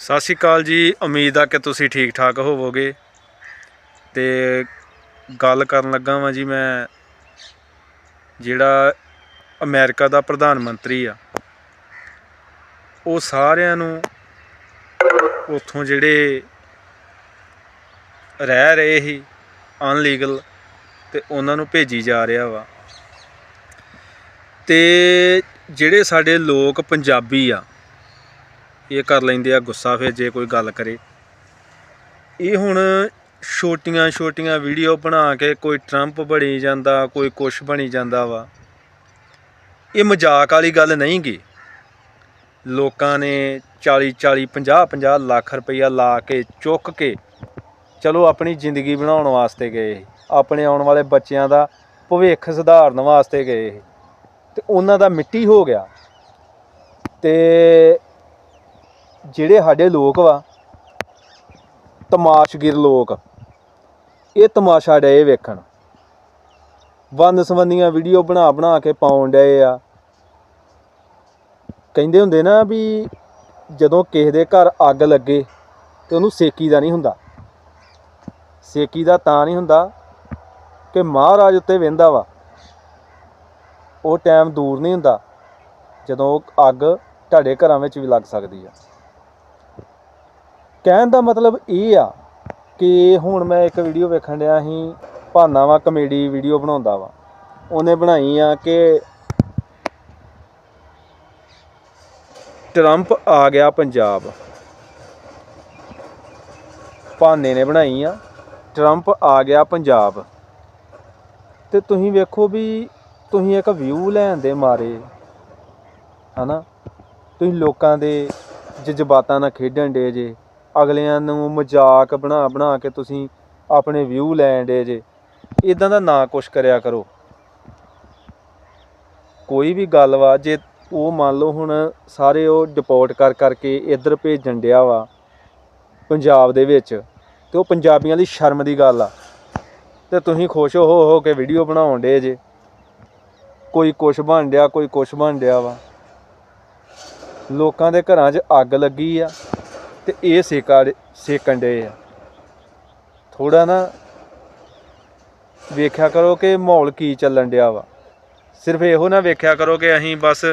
ਸਤਿ ਸ਼੍ਰੀ ਅਕਾਲ ਜੀ, ਉਮੀਦ ਆ ਕਿ ਤੁਸੀਂ ਠੀਕ ਠਾਕ ਹੋਵੋਗੇ। ਤੇ ਗੱਲ ਕਰਨ ਲੱਗਾ ਵਾਂ ਜੀ ਮੈਂ, ਜਿਹੜਾ ਅਮਰੀਕਾ ਦਾ ਪ੍ਰਧਾਨ ਮੰਤਰੀ ਆ, ਉਹ ਸਾਰਿਆਂ ਨੂੰ ਉੱਥੋਂ ਜਿਹੜੇ ਰਹਿ ਰਹੇ ਸੀ ਅਨਲੀਗਲ ਤੇ ਉਹਨਾਂ ਨੂੰ ਭੇਜੀ ਜਾ ਰਿਹਾ ਵਾ। ਤੇ ਜਿਹੜੇ ਸਾਡੇ ਲੋਕ ਪੰਜਾਬੀ ਆ ਇਹ ਕਰ ਲੈਂਦੇ ਆ, ਗੁੱਸਾ ਫਿਰ ਜੇ ਕੋਈ ਗੱਲ ਕਰੇ। ਇਹ ਹੁਣ ਛੋਟੀਆਂ ਛੋਟੀਆਂ ਵੀਡੀਓ ਬਣਾ ਕੇ ਕੋਈ ਟਰੰਪ ਬਣੀ ਜਾਂਦਾ, ਕੋਈ ਕੁਛ ਬਣੀ ਜਾਂਦਾ ਵਾ। ਇਹ ਮਜ਼ਾਕ ਵਾਲੀ ਗੱਲ ਨਹੀਂ ਗੀ। ਲੋਕਾਂ ਨੇ 40 40 50 50 ਲੱਖ ਰੁਪਈਆ ਲਾ ਕੇ, ਚੁੱਕ ਕੇ ਚਲੋ ਆਪਣੀ ਜ਼ਿੰਦਗੀ ਬਣਾਉਣ ਵਾਸਤੇ ਗਏ ਆਪਣੇ ਆਉਣ ਵਾਲੇ ਬੱਚਿਆਂ ਦਾ ਭਵਿੱਖ ਸੁਧਾਰਨ ਵਾਸਤੇ ਗਏ ਤੇ ਉਹਨਾਂ ਦਾ ਮਿੱਟੀ ਹੋ ਗਿਆ। ਤੇ ਜਿਹੜੇ ਸਾਡੇ ਲੋਕ ਵਾ, ਤਮਾਸ਼ਗਿਰ ਲੋਕ, ਇਹ ਤਮਾਸ਼ਾ ਡਏ ਵੇਖਣ। ਵੰਨ ਸੰਬੰਧੀਆਂ ਵੀਡੀਓ ਬਣਾ ਬਣਾ ਕੇ ਪਾਉਣ ਡਏ ਆ। ਕਹਿੰਦੇ ਹੁੰਦੇ ਨਾ ਵੀ ਜਦੋਂ ਕਿਸੇ ਦੇ ਘਰ ਅੱਗ ਲੱਗੇ ਤੇ ਉਹਨੂੰ ਸੇਕੀ ਦਾ ਨਹੀਂ ਹੁੰਦਾ। ਸੇਕੀ ਦਾ ਤਾਂ ਨਹੀਂ ਹੁੰਦਾ ਕਿ ਮਹਾਰਾਜ ਉੱਤੇ ਵਹਿੰਦਾ ਵਾ। ਉਹ ਟਾਈਮ ਦੂਰ ਨਹੀਂ ਹੁੰਦਾ ਜਦੋਂ ਉਹ ਅੱਗ ਤੁਹਾਡੇ ਘਰਾਂ ਵਿੱਚ ਵੀ ਲੱਗ ਸਕਦੀ ਆ। ਕਹਿਣ ਦਾ ਮਤਲਬ ਇਹ ਆ ਕਿ ਹੁਣ ਮੈਂ ਇੱਕ ਵੀਡੀਓ ਵੇਖਣ ਡਿਆ ਸੀ, ਭਾਨਾ ਵਾ ਕਮੇਡੀ ਵੀਡੀਓ ਬਣਾਉਂਦਾ ਵਾ। ਉਹਨੇ ਬਣਾਈ ਆ ਕਿ ਟਰੰਪ ਆ ਗਿਆ ਪੰਜਾਬ। ਭਾਨੇ ਨੇ ਬਣਾਈ ਆ ਟਰੰਪ ਆ ਗਿਆ ਪੰਜਾਬ। ਤੇ ਤੁਸੀਂ ਵੇਖੋ ਵੀ ਤੁਸੀਂ ਇੱਕ ਵਿਊ ਲੈਣ ਦੇ ਮਾਰੇ, ਹਨਾ? ਤੁਸੀਂ ਲੋਕਾਂ ਦੇ ਜਜ਼ਬਾਤਾਂ ਨਾਲ ਖੇਡਣ ਡੇ ਜੇ। ਅਗਲਿਆਂ ਨੂੰ ਮਜ਼ਾਕ ਬਣਾ ਬਣਾ ਕੇ ਤੁਸੀਂ ਆਪਣੇ ਵਿਊ ਲੈਣ ਡੇ ਜੇ। ਇਦਾਂ ਦਾ ਨਾ ਕੁਛ ਕਰਿਆ ਕਰੋ। ਕੋਈ ਵੀ ਗੱਲ ਵਾ, ਜੇ ਉਹ ਮੰਨ ਲਓ ਹੁਣ ਸਾਰੇ ਉਹ ਡਿਪੋਰਟ ਕਰ ਕਰਕੇ ਇੱਧਰ ਭੇਜਣ ਡਿਆ ਵਾ ਪੰਜਾਬ ਦੇ ਵਿੱਚ, ਤੇ ਉਹ ਪੰਜਾਬੀਆਂ ਦੀ ਸ਼ਰਮ ਦੀ ਗੱਲ ਆ। ਤੇ ਤੁਸੀਂ ਖੁਸ਼ ਹੋ ਹੋ ਕੇ ਵੀਡੀਓ ਬਣਾਉਣ ਡੇ ਜੇ। ਕੋਈ ਕੁਛ ਬਣ ਡਿਆ, ਕੋਈ ਕੁਛ ਬਣ ਡਿਆ ਵਾ। ਲੋਕਾਂ ਦੇ ਘਰਾਂ 'ਚ ਅੱਗ ਲੱਗੀ ਆ। ਤੇ ਇਹ ਸੇਕਾ ਸੇਕਣ ਡੇ ਆ। ਥੋੜਾ ਨਾ ਵੇਖਿਆ ਕਰੋ ਕਿ ਮਾਹੌਲ ਕੀ ਚੱਲਣ ਡਿਆ ਵਾ। ਸਿਰਫ ਇਹੋ ਨਾ ਵੇਖਿਆ ਕਰੋ ਕਿ ਅਸੀਂ ਬਸ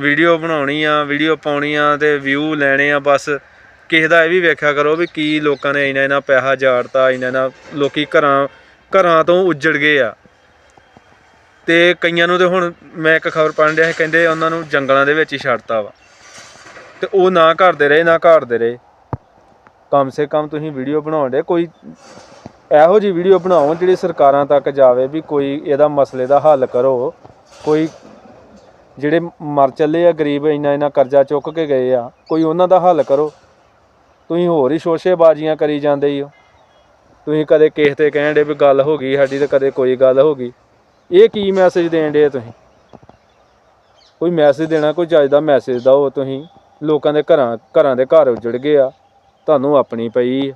ਵੀਡੀਓ ਬਣਾਉਣੀ ਆ, ਵੀਡੀਓ ਪਾਉਣੀ ਆ ਤੇ ਵਿਊ ਲੈਣੇ ਆ ਬਸ। ਕਿਸੇ ਦਾ ਇਹ ਵੀ ਵੇਖਿਆ ਕਰੋ ਵੀ ਕੀ ਲੋਕਾਂ ਨੇ ਇੰਨਾ ਇੰਨਾ ਪੈਸਾ ਜਾੜਤਾ, ਇੰਨਾ ਇੰਨਾ ਲੋਕੀ ਘਰਾਂ ਘਰਾਂ ਤੋਂ ਉੱਜੜ ਗਏ ਆ। ਤੇ ਕਈਆਂ ਨੂੰ ਤੇ ਹੁਣ ਮੈਂ ਇੱਕ ਖਬਰ ਪੜ੍ਹਨ ਡਿਆ ਕਹਿੰਦੇ ਉਹਨਾਂ ਨੂੰ ਜੰਗਲਾਂ ਦੇ ਵਿੱਚ ਹੀ ਛੱਡਤਾ ਵਾ। ਤੇ ਉਹ ਨਾ ਘਰਦੇ ਰਹੇ, ਨਾ ਘਾੜਦੇ ਰਹੇ। ਕਮ ਸੇ ਕਮ ਤੁਸੀਂ ਵੀਡੀਓ ਬਣਾਉਂਦੇ ਕੋਈ ਇਹੋ ਜੀ ਵੀਡੀਓ ਬਣਾਓ ਜਿਹੜੀ ਸਰਕਾਰਾਂ ਤੱਕ ਜਾਵੇ ਵੀ ਕੋਈ ਇਹਦਾ ਮਸਲੇ ਦਾ ਹੱਲ ਕਰੋ। ਕੋਈ ਜਿਹੜੇ ਮਰ ਚੱਲੇ ਆ, ਗਰੀਬ ਇੰਨਾ ਇੰਨਾ ਕਰਜ਼ਾ ਚੁੱਕ ਕੇ ਗਏ ਆ, ਕੋਈ ਉਹਨਾਂ ਦਾ ਹੱਲ ਕਰੋ। ਤੁਸੀਂ ਹੋਰ ਹੀ ਸ਼ੋਸ਼ੇਬਾਜ਼ੀਆਂ ਕਰੀ ਜਾਂਦੇ ਹੀ ਹੋ ਤੁਸੀਂ ਕਦੇ ਕਿਸੇ ਤੇ ਕਹਿਣ ਦੇ ਵੀ ਗੱਲ ਹੋ ਗਈ ਸਾਡੀ ਤੇ ਕਦੇ ਕੋਈ ਗੱਲ ਹੋ ਗਈ। ਇਹ ਕੀ ਮੈਸੇਜ ਦੇਣ ਦੇ ਤੁਸੀਂ? ਕੋਈ ਮੈਸੇਜ ਦੇਣਾ, ਕੋਈ ਚੱਜ ਦਾ ਮੈਸੇਜ ਦਿਓ ਤੁਸੀਂ। ਲੋਕਾਂ ਦੇ ਘਰਾਂ ਘਰਾਂ ਦੇ ਘਰ ਉਜੜ ਗਏ ਆ। ਤੁਹਾਨੂੰ ਆਪਣੀ ਪਈ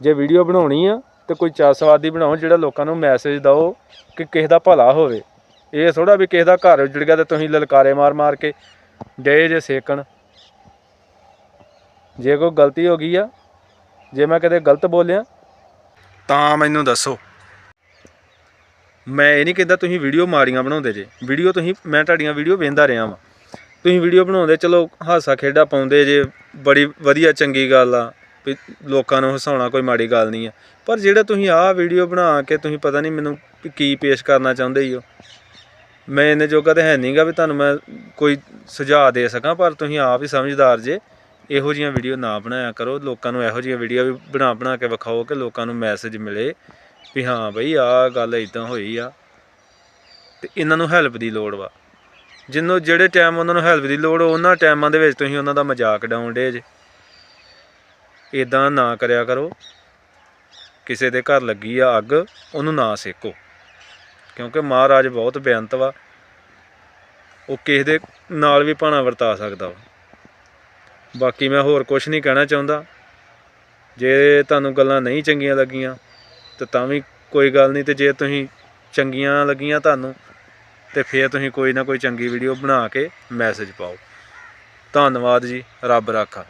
ਜੇ ਵੀਡੀਓ ਬਣਾਉਣੀ ਆ ਤੇ ਕੋਈ ਚਾਸਵਾਦੀ ਬਣਾਓ ਜਿਹੜਾ ਲੋਕਾਂ ਨੂੰ ਮੈਸੇਜ ਦਿਓ ਕਿ ਕਿਸੇ ਦਾ ਭਲਾ ਹੋਵੇ। ਇਹ ਥੋੜਾ ਵੀ ਕਿਸੇ ਦਾ ਘਰ ਉਜੜ ਗਿਆ ਤੇ ਤੁਸੀਂ ਲਲਕਾਰੇ ਮਾਰ ਮਾਰ ਕੇ ਡੇ ਜੇ ਸੇਕਣ। ਜੇ ਕੋਈ ਗਲਤੀ ਹੋ ਗਈ ਆ, ਜੇ ਮੈਂ ਕਦੇ ਗਲਤ ਬੋਲਿਆ, ਤਾਂ ਮੈਨੂੰ ਦੱਸੋ। ਮੈਂ ਇਹ ਨਹੀਂ ਕਹਿੰਦਾ ਤੁਸੀਂ ਵੀਡੀਓ ਮਾੜੀਆਂ ਬਣਾਉਂਦੇ ਜੇ। ਵੀਡੀਓ ਤੁਸੀਂ, ਮੈਂ ਤੁਹਾਡੀਆਂ ਵੀਡੀਓ ਵੇਖਦਾ ਰਿਹਾ ਵਾਂ। ਤੁਸੀਂ ਵੀਡੀਓ ਬਣਾਉਂਦੇ, ਚਲੋ ਹਾਸਾ ਖੇਡਾ ਪਾਉਂਦੇ ਜੇ, ਬੜੀ ਵਧੀਆ ਚੰਗੀ ਗੱਲ ਆ, ਵੀ ਲੋਕਾਂ ਨੂੰ ਹਸਾਉਣਾ ਕੋਈ ਮਾੜੀ ਗੱਲ ਨਹੀਂ ਆ। ਪਰ ਜਿਹੜਾ ਤੁਸੀਂ ਆਹ ਵੀਡੀਓ ਬਣਾ ਕੇ ਤੁਸੀਂ ਪਤਾ ਨਹੀਂ ਮੈਨੂੰ ਵੀ ਕੀ ਪੇਸ਼ ਕਰਨਾ ਚਾਹੁੰਦੇ ਹੀ ਹੋ ਮੈਂ ਇਹਨੇ ਜੋਗਾ ਤਾਂ ਹੈ ਨਹੀਂਗਾ ਵੀ ਤੁਹਾਨੂੰ ਮੈਂ ਕੋਈ ਸੁਝਾਅ ਦੇ ਸਕਾਂ, ਪਰ ਤੁਸੀਂ ਆਪ ਹੀ ਸਮਝਦਾਰ ਜੇ, ਇਹੋ ਜੀਆਂ ਵੀਡੀਓ ਨਾ ਬਣਾਇਆ ਕਰੋ। ਲੋਕਾਂ ਨੂੰ ਇਹੋ ਜੀਆਂ ਵੀਡੀਓ ਵੀ ਬਣਾ ਬਣਾ ਕੇ ਵਿਖਾਓ ਕਿ ਲੋਕਾਂ ਨੂੰ ਮੈਸੇਜ ਮਿਲੇ ਵੀ ਹਾਂ ਬਈ, ਆਹ ਗੱਲ ਇਦਾਂ ਹੋਈ ਆ ਤੇ ਇਹਨਾਂ ਨੂੰ ਹੈਲਪ ਦੀ ਲੋੜ ਵਾ। ਜਿੰਨੂੰ ਜਿਹੜੇ ਟਾਈਮ ਉਹਨਾਂ ਨੂੰ ਹੈਲਪ ਦੀ ਲੋੜ, ਉਹਨਾਂ ਟਾਈਮਾਂ ਦੇ ਵਿੱਚ ਤੁਸੀਂ ਉਹਨਾਂ ਦਾ ਮਜ਼ਾਕ ਡਾਉਣ ਡੇ ਜੇ। ਇਦਾਂ ਨਾ ਕਰਿਆ ਕਰੋ। ਕਿਸੇ ਦੇ ਘਰ ਲੱਗੀ ਆ ਅੱਗ, ਉਹਨੂੰ ਨਾ ਸੇਕੋ। ਕਿਉਂਕਿ ਮਹਾਰਾਜ ਬਹੁਤ ਬੇਅੰਤ ਵਾ। ਉਹ ਕਿਸੇ ਦੇ ਨਾਲ ਵੀ ਭਾਣਾ ਵਰਤਾ ਸਕਦਾ ਵਾ। ਬਾਕੀ ਮੈਂ ਹੋਰ ਕੁਝ ਨਹੀਂ ਕਹਿਣਾ ਚਾਹੁੰਦਾ। ਜੇ ਤੁਹਾਨੂੰ ਗੱਲਾਂ ਨਹੀਂ ਚੰਗੀਆਂ ਲੱਗੀਆਂ, ਤੇ ਤਾਂ ਵੀ ਕੋਈ ਗੱਲ ਨਹੀਂ। ਤੇ ਜੇ ਤੁਸੀਂ ਚੰਗੀਆਂ ਲੱਗੀਆਂ ਤੁਹਾਨੂੰ ਤੇ ਫਿਰ ਤੁਸੀਂ ਕੋਈ ਨਾ ਕੋਈ ਚੰਗੀ ਵੀਡੀਓ ਬਣਾ ਕੇ ਮੈਸੇਜ ਪਾਓ। ਧੰਨਵਾਦ ਜੀ, ਰੱਬ ਰਾਖਾ।